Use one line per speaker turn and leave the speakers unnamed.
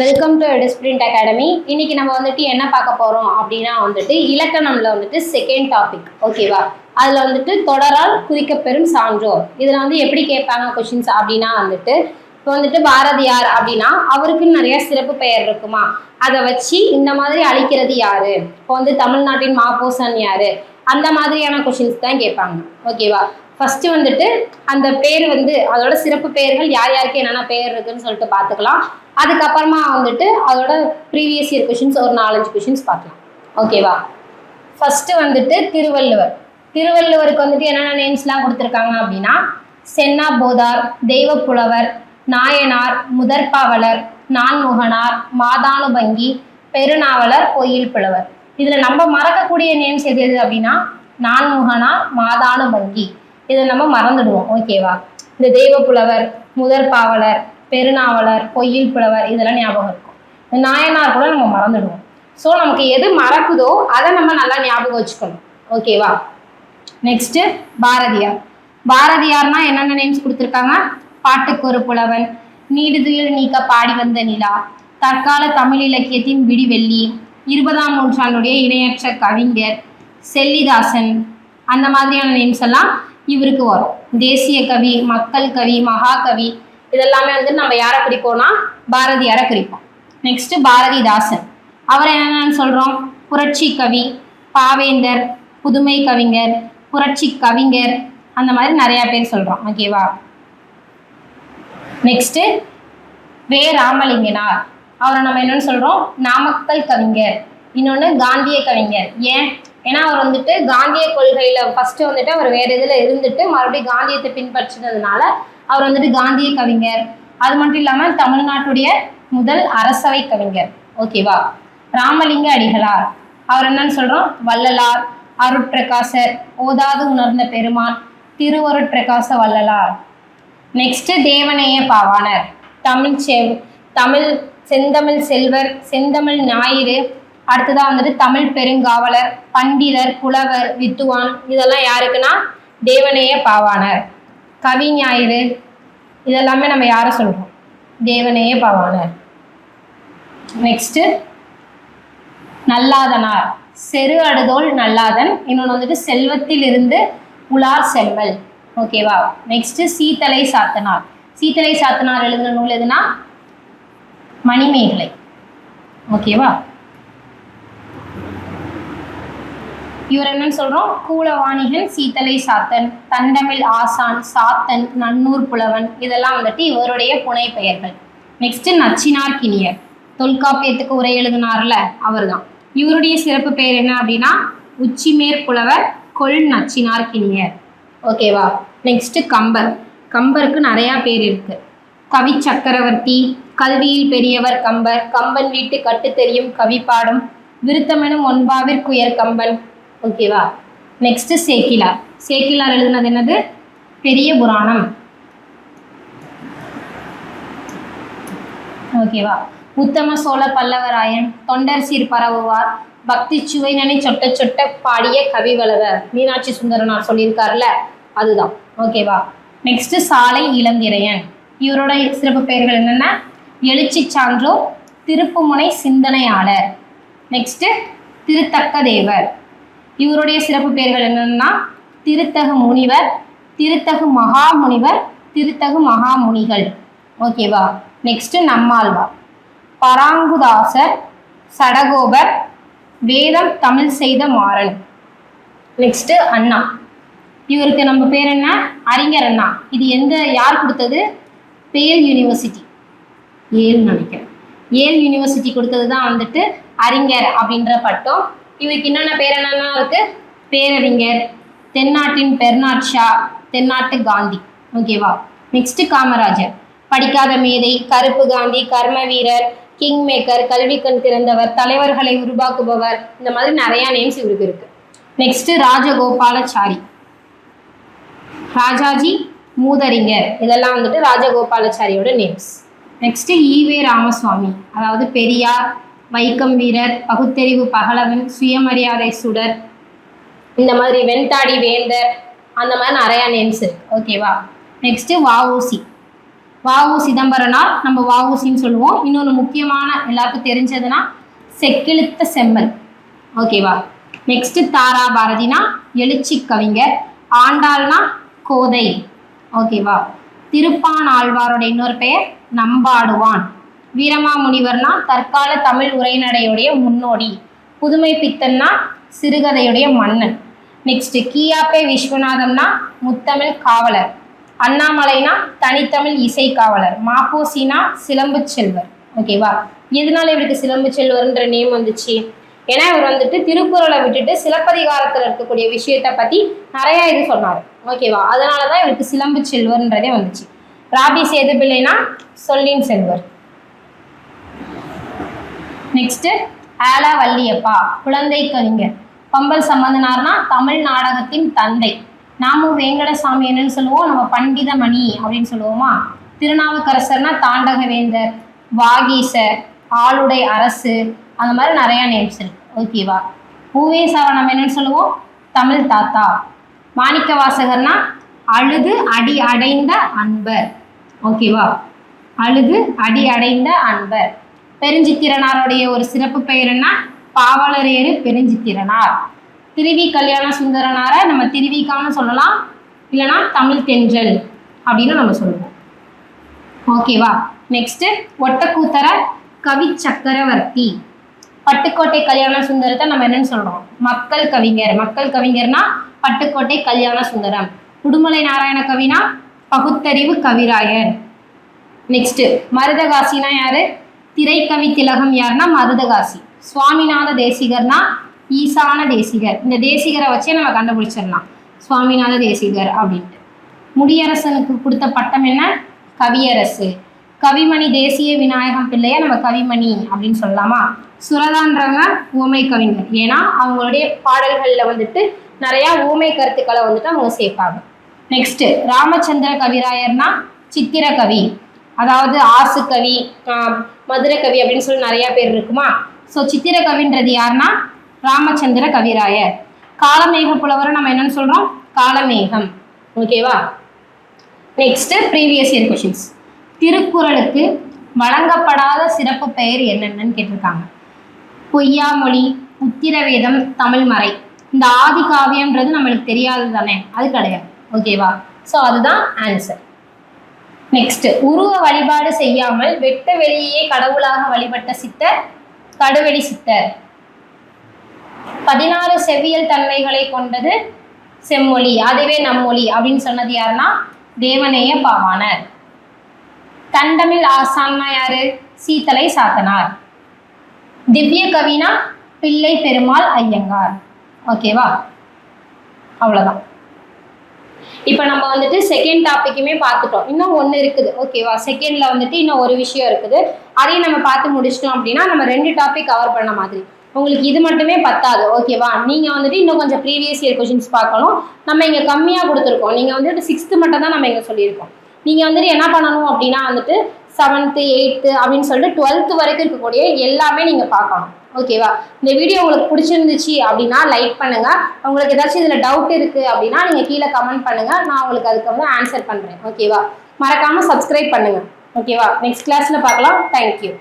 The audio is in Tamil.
வெல்கம் டு எடிஸ்பிரிண்ட் அகாடமி இன்னைக்கு நம்ம வந்துட்டு என்ன பார்க்க போறோம் அப்படின்னா வந்துட்டு இலக்கணம்ல வந்துட்டு செகண்ட் டாபிக் ஓகேவா அதுல வந்துட்டு தொடரால் குறிக்கப்பெறும் சான்றோர். இதுல வந்து எப்படி கேட்பாங்க கொஷின்ஸ் அப்படின்னா வந்துட்டு இப்போ வந்துட்டு பாரதியார் அப்படின்னா அவருக்குன்னு நிறைய சிறப்பு பெயர் இருக்குமா? அதை வச்சு இந்த மாதிரி அழிக்கிறது யாரு? இப்போ வந்து தமிழ்நாட்டின் மாபோசன் யாரு? அந்த மாதிரியான கொஷின்ஸ் தான் கேட்பாங்க. ஓகேவா ஃபஸ்ட்டு வந்துட்டு அந்த பேர் வந்து அதோட சிறப்பு பெயர்கள் யார் யாருக்கு என்னென்ன பெயர் இருக்குன்னு சொல்லிட்டு பார்த்துக்கலாம். அதுக்கப்புறமா வந்துட்டு அதோட ப்ரீவியஸ் இயர் கொஷின்ஸ் ஒரு நாலஞ்சு கொஷின்ஸ் பார்க்கலாம். ஓகேவா ஃபஸ்ட்டு வந்துட்டு திருவள்ளுவர். திருவள்ளுவருக்கு வந்துட்டு என்னென்ன நேம்ஸ்லாம் கொடுத்துருக்காங்க அப்படின்னா சென்னா போதார் தெய்வப்புலவர் நாயனார் முதற்பாவலர் நான்முகனார் மாதானுபங்கி பெருநாவலர் பொயில் புலவர். இதில் நம்ம மறக்கக்கூடிய நேம்ஸ் எது எது அப்படின்னா நான்முகனார் மாதானுபங்கி. இதை நம்ம மறந்துடுவோம் ஓகேவா இந்த தெய்வப்புலவர் முதற்பாவலர் பெருநாவலர் பொய்யில் புலவர் இதெல்லாம் ஞாபகம் இருக்கும். இந்த நாயனார் கூட நம்ம மறந்துடுவோம். ஸோ நமக்கு எது மறக்குதோ அதை நம்ம நல்லா ஞாபகம் வச்சுக்கணும். ஓகேவா நெக்ஸ்ட்டு பாரதியார். பாரதியார்னா என்னென்ன நேம்ஸ் கொடுத்துருக்காங்க? பாட்டுக்கு ஒரு புலவன் நீடுதுயில் நீக்க பாடி வந்த நிலா தற்கால தமிழ் இலக்கியத்தின் விடிவெள்ளி இருபதாம் நூற்றாண்டுடைய இணையற்ற கவிஞர் செல்லிதாசன் அந்த மாதிரியான நேம்ஸ் எல்லாம் இவருக்கு வரும். தேசிய கவி மக்கள் கவி மகாகவி இதெல்லாமே வந்து நம்ம யாரை குறிப்போம்னா பாரதியாரை குறிப்போம் நெக்ஸ்ட் பாரதிதாசன். அவர் என்னென்னு சொல்கிறோம் புரட்சி கவி பாவேந்தர் புதுமை கவிஞர் புரட்சி கவிஞர் அந்த மாதிரி நிறையா பேர் சொல்கிறோம் ஓகேவா நெக்ஸ்ட்டு வே ராமலிங்கனார். அவரை நம்ம என்னென்னு சொல்கிறோம் நாமக்கல் கவிஞர். இன்னொன்று காந்திய கவிஞர். ஏன்? ஏன்னா அவர் வந்துட்டு காந்திய கொள்கையில் ஃபர்ஸ்ட் வந்துட்டு அவர் வேறு இதில் இருந்துட்டு மறுபடியும் காந்தியத்தை பின்பற்றினதுனால அவர் வந்துட்டு காந்திய கவிஞர். அது மட்டும் இல்லாமல் தமிழ்நாட்டுடைய முதல் அரசவை கவிஞர். ஓகேவா ராமலிங்க அடிகளார். அவர் என்னன்னு சொல்கிறோம் வள்ளலார் அருட்பிரகாசர் ஓதாது உணர்ந்த பெருமான் திருவருட்பிரகாச வள்ளலார். நெக்ஸ்ட் தேவநேய பாவாணர். தமிழ் செவ் தமிழ் செந்தமிழ் செல்வர் செந்தமிழ் ஞாயிறு அடுத்ததாக வந்துட்டு தமிழ் பெருங்காவலர் பண்டிதர் புலவர் வித்துவான் இதெல்லாம் யாருக்குன்னா தேவநேய பாவாணர். கவி ஞாயிறு இதெல்லாமே நம்ம யாரை சொல்கிறோம் தேவநேய பாவாணர். நெக்ஸ்ட்டு நல்லாதனார். செரு அடுதோல் நல்லாதன். இன்னொன்று வந்துட்டு செல்வத்தில் இருந்து உலார் செல்வல் ஓகேவா நெக்ஸ்ட்டு சீத்தலை சாத்தனார். சீத்தலை சாத்தனார் எழுதுன நூல் எதுனா மணிமேகலை. ஓகேவா இவர் என்னன்னு சொல்றோம்? கூலவாணிகன் சீத்தலை சாத்தன் தண்டமிழ் ஆசான் சாத்தன் நன்னூர் புலவன். இதெல்லாம் வந்துட்டு இவருடைய புனை பெயர்கள் நெக்ஸ்ட் நச்சினார் கிணியர். தொல்காப்பியத்துக்கு உரை எழுதினார்ல அவர்தான். இவருடைய சிறப்பு பெயர் என்ன அப்படின்னா உச்சிமேற் புலவர் கொள் நச்சினார் கிணியர். ஓகேவா நெக்ஸ்ட் கம்பர். கம்பருக்கு நிறையா பேர் இருக்கு. கவி சக்கரவர்த்தி கல்வியில் பெரியவர் கம்பர் கம்பன் வீட்டு கட்டு தெரியும் கவி பாடும் விருத்தமெனும் ஒன்பாவிற்குயர் கம்பன் ஓகேவா நெக்ஸ்ட் சேக்கிலார் சேக்கிலார் எழுதுனது என்னது? பெரிய புராணம். ஓகேவா உத்தம சோழ பல்லவராயன் தொண்டர் சீர் பரவுவார் பக்தி சுவைனனை சொட்ட சொட்ட பாடிய கவிவளவர் மீனாட்சி சுந்தரனார் சொல்லியிருக்காருல்ல அதுதான். ஓகேவா நெக்ஸ்ட் சாலை இளந்திரையன். இவரோட சிறப்பு பெயர்கள் என்னென்ன? எழுச்சி சான்றோர் திருப்புமுனை சிந்தனையாளர். நெக்ஸ்ட் திருத்தக்க தேவர் இவருடைய சிறப்பு பெயர்கள் என்னென்னா திருத்தகு முனிவர் திருத்தகு மகாமுனிவர் திருத்தகு மகாமுனிகள். ஓகேவா நெக்ஸ்ட் நம்மாழ்வார் பராங்குதாசர் சடகோபர் வேதம் தமிழ் செய்த மாறன். நெக்ஸ்ட் அண்ணா. இவருக்கு நம்ம பேர் என்ன? அறிஞர் அண்ணா. இது எந்த யார் கொடுத்தது? Yale university. ஏல் நினைக்கிறேன். ஏல் யூனிவர்சிட்டி கொடுத்தது தான் வந்துட்டு அறிஞர் அப்படின்ற பட்டம். இவருக்கு என்னென்ன பேர் என்னென்ன இருக்கு பேரறிஞர் தென்னாட்டின் பெர்னாட் ஷா தென்னாட்டு காந்தி. ஓகேவா நெக்ஸ்ட் காமராஜர். படிக்காத மேதை கருப்பு காந்தி கர்ம வீரர் கிங் மேக்கர் கல்வி கண் திறந்தவர் தலைவர்களை உருவாக்குபவர். இந்த மாதிரி நிறைய நேம்ஸ் இவருக்கு இருக்கு. நெக்ஸ்ட் ராஜகோபாலாச்சாரி. ராஜாஜி மூதறிஞர். இதெல்லாம் வந்துட்டு ராஜகோபாலச்சாரியோட நேம்ஸ் நெக்ஸ்ட் ஈவே ராமசுவாமி. அதாவது பெரியார் வைக்கம் வீரர் பகுத்தறிவு பகலவன் சுயமரியாதை சுடர். இந்த மாதிரி வெண்தாடி வேந்தர் அந்த மாதிரி நிறையா நேம்ஸ் இருக்கு. ஓகேவா நெக்ஸ்ட்டு வஉசி. வாவு சிதம்பரனார் நம்ம வாவுசின்னு சொல்லுவோம். இன்னொன்று முக்கியமான எல்லாருக்கும் தெரிஞ்சதுன்னா செக்கிழுத்த செம்மல். ஓகேவா நெக்ஸ்ட் தாரா பாரதினா எழுச்சி கவிஞர். ஆண்டாள்னா கோதை. ஓகேவா திருப்பான் ஆழ்வாரோட இன்னொரு பெயர் நம்பாடுவான். வீரமாமுனிவர்னா தற்கால தமிழ் உரைநடையுடைய முன்னோடி புதுமை பித்தன்னா சிறுகதையுடைய மன்னன். நெக்ஸ்ட் கியாப்பே விஸ்வநாதம்னா முத்தமிழ் காவலர். அண்ணாமலைனா தனித்தமிழ் இசை காவலர். மாப்போசினா சிலம்பு செல்வர். ஓகேவா எதனால இவருக்கு சிலம்பு செல்வர்ன்ற நேம் வந்துச்சு? ஏன்னா இவர் வந்துட்டு திருக்குறளை விட்டுட்டு சிலப்பதிகாரத்தில் இருக்கக்கூடிய விஷயத்தை பற்றி நிறையா இது சொன்னார். ஓகேவா அதனால தான் இவருக்கு சிலம்பு செல்வர்ன்றதே வந்துச்சு. ராபி சேதுபிள்ளைனா சொல்லின் செல்வர். நெக்ஸ்ட்டு ஆலா வள்ளியப்பா குழந்தை கவிஞர். பம்பல் சம்பந்தனார்னா தமிழ் நாடகத்தின் தந்தை. நாம வேங்கடசாமி என்னன்னு சொல்லுவோம் நம்ம பண்டிதமணி அப்படின்னு சொல்லுவோமா? திருநாவுக்கரசர்னா தாண்டகவேந்தர் வாகீசர் ஆளுடை அரசு அந்த மாதிரி நிறையா நேம்ஸ் இருக்கு. ஓகேவா பூவேசாவை நம்ம என்னன்னு சொல்லுவோம் தமிழ் தாத்தா. மாணிக்க வாசகர்னா அழுது அடி அடைந்த அன்பர். ஓகேவா அழுது அடி அடைந்த அன்பர். பெருஞ்சித்திரனாருடைய ஒரு சிறப்பு பெயர் என்ன? பாவலரேறு பெருஞ்சித்திரனார். திருவி கல்யாண சுந்தரனாரை நம்ம திருவிக்கான்னு சொல்லலாம். இல்லைன்னா தமிழ் தென்றல் அப்படின்னு நம்ம சொல்லுவோம். ஓகேவா நெக்ஸ்ட்டு ஒட்டக்கூத்தர கவி சக்கரவர்த்தி. பட்டுக்கோட்டை கல்யாண சுந்தரத்தை நம்ம என்னன்னு சொல்றோம்? மக்கள் கவிஞர். மக்கள் கவிஞர்னா பட்டுக்கோட்டை கல்யாண சுந்தரம். உடுமலை நாராயண கவினா பகுத்தறிவு கவிராயர். நெக்ஸ்ட் மருதகாசினா யாரு? திரைக்கவி திலகம் யாருன்னா மருதகாசி. சுவாமிநாத தேசிகர்னா ஈசான தேசிகர். இந்த தேசிகரை வச்சே நம்ம கண்டுபிடிச்சிடலாம். சுவாமிநாத தேசிகர் அப்படின்ட்டு. முடியரசனுக்கு கொடுத்த பட்டம் என்ன? கவியரசு. கவிமணி தேசிய விநாயகம் பிள்ளைய நம்ம கவிமணி அப்படின்னு சொல்லலாமா? சுரதான்றவங்க ஊமை கவிஞர். ஏன்னா அவங்களுடைய பாடல்களில் வந்துட்டு நிறையா ஊமை கருத்துக்களை வந்துட்டு அவங்க சேர்ப்பாங்க. நெக்ஸ்ட்டு ராமச்சந்திர கவிராயர்னா சித்திர கவி அதாவது ஆசு கவி மதுரை கவி அப்படின்னு சொல்லி நிறையா பேர் இருக்குமா? ஸோ சித்திர கவின்றது யாருன்னா ராமச்சந்திர கவிராயர். காலமேக புலவரை நம்ம என்னன்னு சொல்கிறோம் காலமேகம். ஓகேவா நெக்ஸ்ட் ப்ரீவியஸ் இயர் கொஷின்ஸ் திருக்குறளுக்கு வழங்கப்படாத சிறப்பு பெயர் என்னென்னு கேட்டிருக்காங்க. பொய்யாமொழி உத்திரவேதம் தமிழ்மறை இந்த ஆதி காவியம்ன்றது நம்மளுக்கு தெரியாது தானே? அது கிடையாது ஓகேவா ஸோ அதுதான் ஆன்சர் நெக்ஸ்ட் உருவ வழிபாடு செய்யாமல் வெட்ட வெளியே கடவுளாக வழிபட்ட சித்தர் கடுவெளி சித்தர். பதினாறு செவ்வியல் தன்மைகளை கொண்டது செம்மொழி அதுவே நம்மொழி அப்படின்னு சொன்னது யாருன்னா தேவநேய பாவாணர். தண்டமிழ் ஆசான்னா யாரு? சீத்தலை சாத்தனார். திவ்ய கவினா பிள்ளை பெருமாள் ஐயங்கார். ஓகேவா அவ்வளோதான் இப்போ நம்ம வந்துட்டு செகண்ட் டாப்பிக்குமே பார்த்துட்டோம். இன்னும் ஒன்று இருக்குது. ஓகேவா செகண்டில் வந்துட்டு இன்னும் ஒரு விஷயம் இருக்குது. அதையும் நம்ம பார்த்து முடிச்சிட்டோம் அப்படின்னா நம்ம ரெண்டு டாபிக் கவர் பண்ண மாதிரி. உங்களுக்கு இது மட்டுமே பத்தாது. ஓகேவா நீங்கள் வந்துட்டு இன்னும் கொஞ்சம் ப்ரீவியஸ் இயர் கொஷின்ஸ் பார்க்கணும். நம்ம இங்கே கம்மியாக கொடுத்துருக்கோம். நீங்கள் வந்துட்டு சிக்ஸ்த்து மட்டும் தான் நம்ம இங்கே சொல்லியிருக்கோம். நீங்கள் வந்துட்டு என்ன பண்ணணும் அப்படின்னா வந்துட்டு செவன்த்து எயித்து அப்படின்னு சொல்லிட்டு டுவெல்த்து வரைக்கும் இருக்கக்கூடிய எல்லாமே நீங்கள் பார்க்கணும். ஓகேவா இந்த வீடியோ உங்களுக்கு பிடிச்சிருந்துச்சு அப்படின்னா லைக் பண்ணுங்க. உங்களுக்கு ஏதாச்சும் இதில் டவுட் இருக்கு அப்படின்னா நீங்கள் கீழே கமெண்ட் பண்ணுங்க. நான் உங்களுக்கு அதுக்கு வந்து ஆன்சர் பண்ணுறேன் ஓகேவா மறக்காமல் சப்ஸ்கிரைப் பண்ணுங்க. ஓகேவா நெக்ஸ்ட் கிளாஸில் பார்க்கலாம். தேங்க்யூ